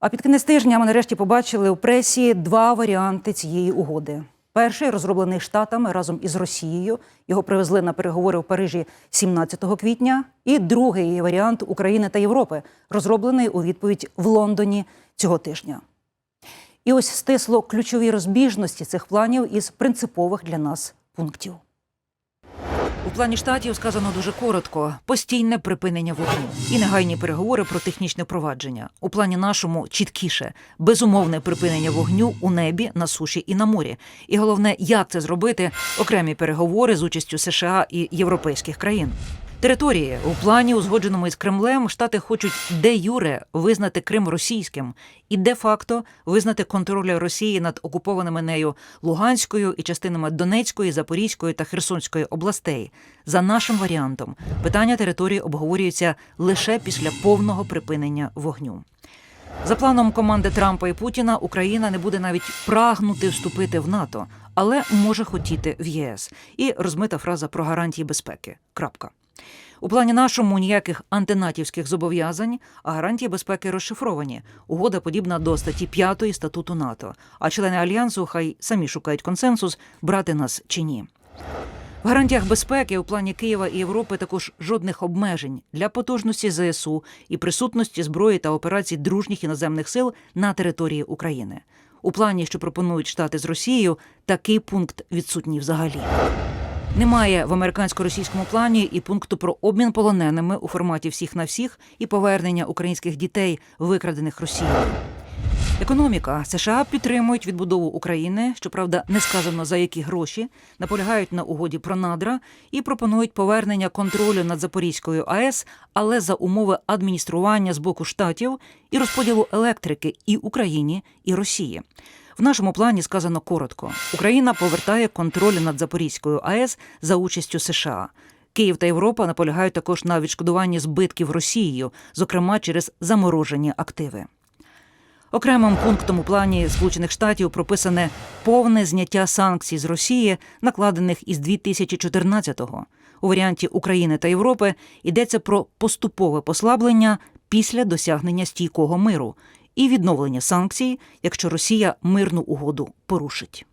А під кінець тижня ми нарешті побачили у пресі два варіанти цієї угоди. Перший розроблений штатами разом із Росією. Його привезли на переговори в Парижі 17 квітня. І другий варіант України та Європи, розроблений у відповідь в Лондоні цього тижня. І ось стисло ключові розбіжності цих планів із принципових для нас пунктів. У плані штатів сказано дуже коротко: постійне припинення вогню і негайні переговори про технічне провадження. У плані нашому чіткіше безумовне припинення вогню у небі, на суші і на морі. І головне, як це зробити окремі переговори з участю США і європейських країн. Території у плані, узгодженому із Кремлем, штати хочуть де юре визнати Крим російським і де факто визнати контроль Росії над окупованими нею Луганською і частинами Донецької, Запорізької та Херсонської областей. За нашим варіантом, питання території обговорюється лише після повного припинення вогню. За планом команди Трампа і Путіна Україна не буде навіть прагнути вступити в НАТО, але може хотіти в ЄС. І розмита фраза про гарантії безпеки. Крапка. У плані нашому ніяких антинатівських зобов'язань, а гарантії безпеки розшифровані. Угода подібна до статті 5 статуту НАТО. А члени альянсу хай самі шукають консенсус, брати нас чи ні. В гарантіях безпеки у плані Києва і Європи також жодних обмежень для потужності ЗСУ і присутності зброї та операцій дружніх іноземних сил на території України. У плані, що пропонують штати з Росією, такий пункт відсутній взагалі. Немає в американсько-російському плані і пункту про обмін полоненими у форматі всіх на всіх і повернення українських дітей, викрадених Росією. Економіка США підтримують відбудову України, щоправда, не сказано за які гроші, наполягають на угоді про надра і пропонують повернення контролю над Запорізькою АЕС, але за умови адміністрування з боку штатів і розподілу електрики і Україні, і Росії. В нашому плані сказано коротко: Україна повертає контроль над Запорізькою АЕС за участю США. Київ та Європа наполягають також на відшкодуванні збитків Росією, зокрема через заморожені активи. Окремим пунктом у плані Сполучених Штатів прописане повне зняття санкцій з Росії, накладених із 2014-го. У варіанті України та Європи йдеться про поступове послаблення після досягнення стійкого миру і відновлення санкцій, якщо Росія мирну угоду порушить.